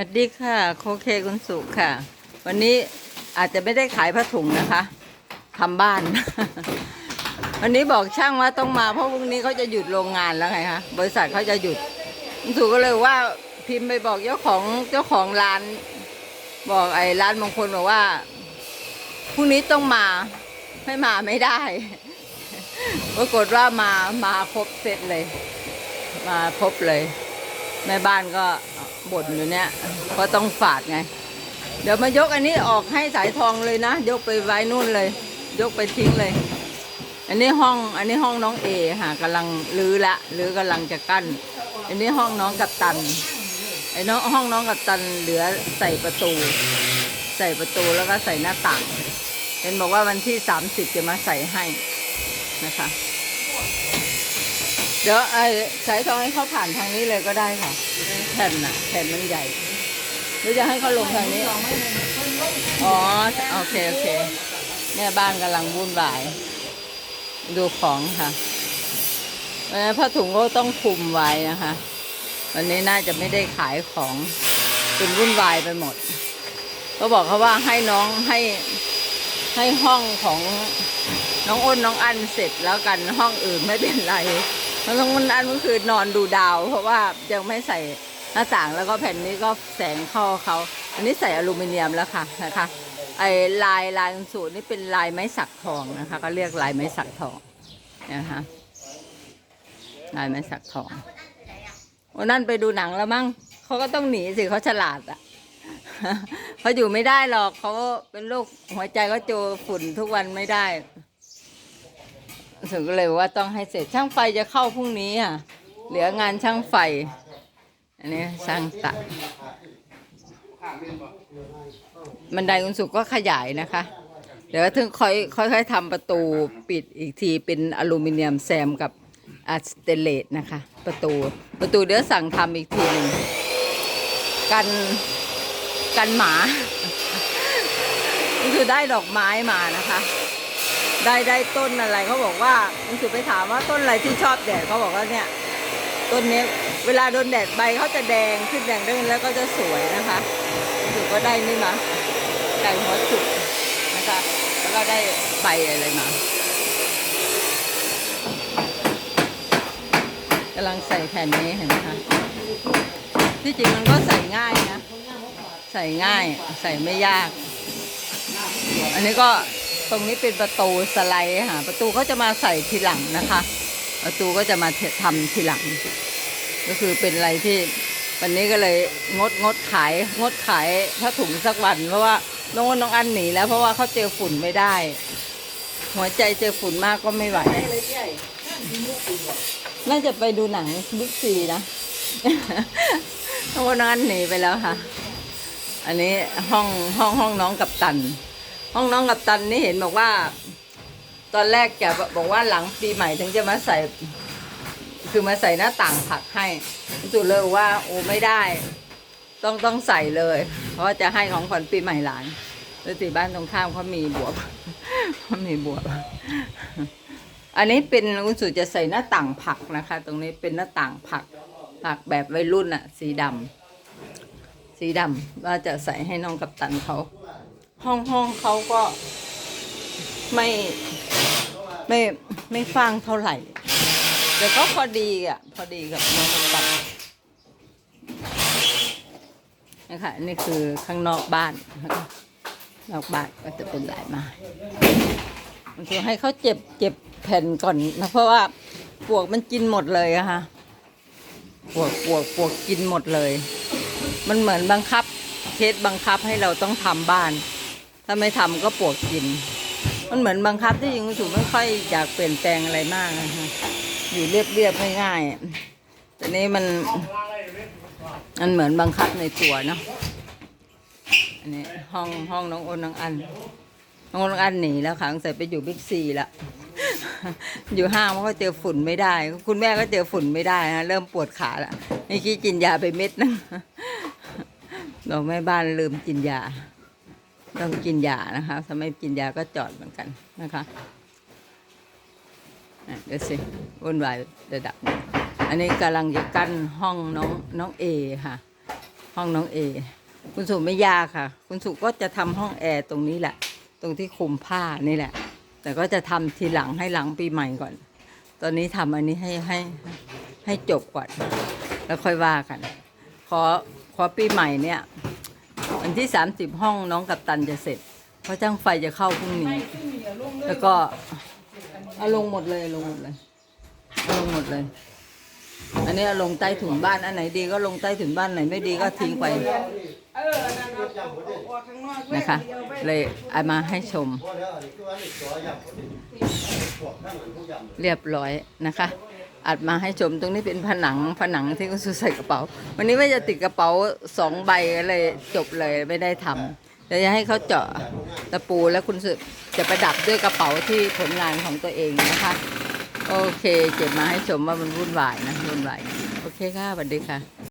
วัสดีค่ะ โคเคคุณสุค่ะ วันนี้อาจจะไม่ได้ขายผ้าถุงนะคะทำบ้าน วันนี้บอกช่างว่าต้องมาเพราะพรุ่งนี้เขาจะหยุดโรงงานแล้วไงคะบริษัทเขาจะหยุดคุณสุก็เลยว่าพิมพ์ไปบอกเจ้าของเจ้าของร้าน บอกไอ้ร้านมงคลบอกว่าพรุ่งนี้ต้องมาไม่มาไม่ได้ปรากฏว่ามามาครบเสร็จเลย มาครบเลยแม่บ้านก็ บ่นอยู่เนี่ยเพราะต้องฝาดไง เดี๋ยวมายกอันนี้ออกให้สายทองเลยนะ ยกไปไว้นู่นเลย ยกไปทิ้งเลย อันนี้ห้องอันนี้ห้องน้องเอค่ะกำลังรื้อละรื้อกำลังจะกั้น อันนี้ห้องน้องกัปตันไอ้น้องห้องน้องกัปตันเหลือใส่ประตู ใส่ประตูแล้วก็ใส่หน้าต่างเห็นบอกว่าวันที่สามสิบจะมาใส่ให้นะคะ ดี๋ยวไอ้สายทองให้เขาผ่านทางนี้เลยก็ได้ค่ะ แผ่นน่ะแผ่นมันใหญ่หรือจะให้เขาลงทางนี้ อ๋อ โอเค โอเคแม่บ้านกำลังวุ่นวาย ดูของค่ะเพราะฉะนั้นผ้าถุงก็ต้องคุมไว้นะคะ วันนี้น่าจะไม่ได้ขายของเป็นวุ่นวายไปหมด ก็บอกเขาว่าให้น้องให้ให้ห้องของน้องอ้นน้องอันเสร็จแล้วกันห้องอื่นไม่เป็นไร น้องอ้นอันก็คือนอนดูดาว เพราะว่ายังไม่ใส่หน้าต่างแล้วก็แผ่นนี้ก็แสงเข้าเขา อันนี้ใส่อลูมิเนียมแล้วค่ะนะคะ ไอ้ลายลายสูตรนี่เป็นลายไม้สักทองนะคะ ก็เรียกลายไม้สักทองนะคะลายไม้สักทองวันนั้นไปดูหนังแล้วมั้งเขาก็ต้องหนีสิเขาฉลาดอะเขาอยู่ไม่ได้หรอกเขาเป็นโรคหัวใจก็เจอฝุ่นทุกวันไม่ได้ ถึงก็เลยว่าต้องให้เสร็จช่างไฟจะเข้าพรุ่งนี้อะ เหลืองานช่างไฟ อันนี้ช่างตัดบันไดคุณสุกก็ขยายนะคะ เดี๋ยวถึงค่อยค่อยๆทำประตูปิดอีกทีเป็นอลูมิเนียมแซมกับอะสเตเลสนะคะ ประตูประตูเดี๋ยวสั่งทำอีกทีหนึ่งกันกันหมาคือได้ดอกไม้มานะคะ ได้ได้ต้นอะไรเขาบอกว่าคุณสุไปถามว่าต้นอะไรที่ชอบแดดเขาบอกว่าเนี่ยต้นนี้เวลาโดนแดดใบเขาจะแดงขึ้นแดงเด้งแล้วก็จะสวยนะคะคุณสุก็ได้นี่มาไก่หัวจุกนะคะแล้วก็ได้ใบอะไรมากำลังใส่แผ่นนี้เห็นไหมคะที่จริงมันก็ใส่ง่ายนะ ใส่ง่ายใส่ไม่ยาก อันนี้ก็ ตรงนี้เป็นประตูสไลด์ค่ะประตูเขาจะมาใส่ทีหลังนะคะ ประตูก็จะมาทำทีหลัง ก็คือเป็นอะไรที่วันนี้ก็เลยงดงดขายงดขายผ้าถุงสักวัน เพราะว่าน้องน้องอันหนีแล้วเพราะว่าเขาเจอฝุ่นไม่ได้ หัวใจเจอฝุ่นมากก็ไม่ไหวน่าจะไปดูหนังบิ๊กซีนะน้องน้องอันหนีไปแล้วค่ะ อันนี้ห้องห้องห้องน้องกับตัน ห้องน้องกับตันนี่เห็นบอกว่า ตอนแรกแกบอกว่าหลังปีใหม่ถึงจะมาใส่ คือมาใส่หน้าต่างผักให้สุเลยว่า โอ้ไม่ได้ ต้องต้องใส่เลย เพราะจะให้ของขวัญปีใหม่หลานแล้วสิบ้านตรงข้ามเขามีบวบเขามีบวบอันนี้เป็นคุณสุจะใส่หน้าต่างผักนะคะ ตรงนี้เป็นหน้าต่างผักผักแบบวัยรุ่นอะสีดำสีดำว่าจะใส่ให้น้องกับตันเขา ห้องห้องเขาก็ไม่ไม่ไม่ฟังเท่าไหร่ แต่ก็พอดีอะ พอดีกับน้องกับตันนะคะนี่คือข้างนอกบ้านนะคะนอกบ้านก็จะเป็นหลายไม้มันคือให้เขาเจ็บเจ็บแผ่นก่อนนะเพราะว่าปวกมันกินหมดเลยอะค่ะปวกปวกปวกกินหมดเลย มันเหมือนบังคับเคสบังคับให้เราต้องทำบ้าน ถ้าไม่ทำก็ปวกกิน มันเหมือนบังคับที่ยิงสูไม่ค่อยอยากเปลี่ยนแปลงอะไรมากนะคะอยู่เรียบเรียบๆง่ายๆแต่นี้มันมันเหมือนบังคับในตัวเนาะอันนี้ห้องห้องน้องโอนน้องอันน้องอ้นน้องอันหนีแล้วค่ะสงสัยไปอยู่บิ๊กซีละอยู่ห้างมันก็เจอฝุ่นไม่ได้ คุณแม่ก็เจอฝุ่นไม่ได้นะเริ่มปวดขาละนี่กี้กินยาไปเม็ดนึงบอกแม่บ้านลืมกินยา ต้องกินยานะคะถ้าไม่กินยาก็จอดเหมือนกันนะคะเดี๋ยวสิวุ่นวายระดับนึงอันนี้กำลังจะกั้นห้องน้องน้องเอค่ะ ห้องน้องเอคุณสุไม่ยากค่ะ คุณสุก็จะทำห้องแอร์ตรงนี้แหละ ตรงที่คลุมผ้านี่แหละ แต่ก็จะทำทีหลังให้หลังปีใหม่ก่อน ตอนนี้ทำอันนี้ให้ให้ให้จบก่อน แล้วค่อยว่ากัน ขอขอปีใหม่เนี่ย วันที่ 30 ห้องน้องกับตันจะเสร็จ เพราะจ้างไฟจะเข้าพรุ่งนี้ แล้วก็เอาลงหมดเลยเอาลงหมดเลยเอาลงหมดเลย อันนี้เอาลงใต้ถุนบ้านอันไหนดีก็ลงใต้ถุนบ้านไหนไม่ดีก็ทิ้งไปเออนั่นเอาออกข้างนอกเลยนะคะเดียวไปเลยเอามาให้ชม เรียบร้อยนะคะ อัดมาให้ชมตรงนี้เป็นผนังผนังที่คุณสุใส่กระเป๋า วันนี้ไม่จะติดกระเป๋าสองใบเลยจบเลยไม่ได้ทำเดี๋ยวจะให้เขาเจาะตะปูแล้วคุณสุจะประดับด้วยกระเป๋าที่ผลงานของตัวเองนะคะ โอเคเก็บมาให้ชมว่ามันวุ่นวายนะวุ่นวายโอเคค่ะสวัสดีค่ะ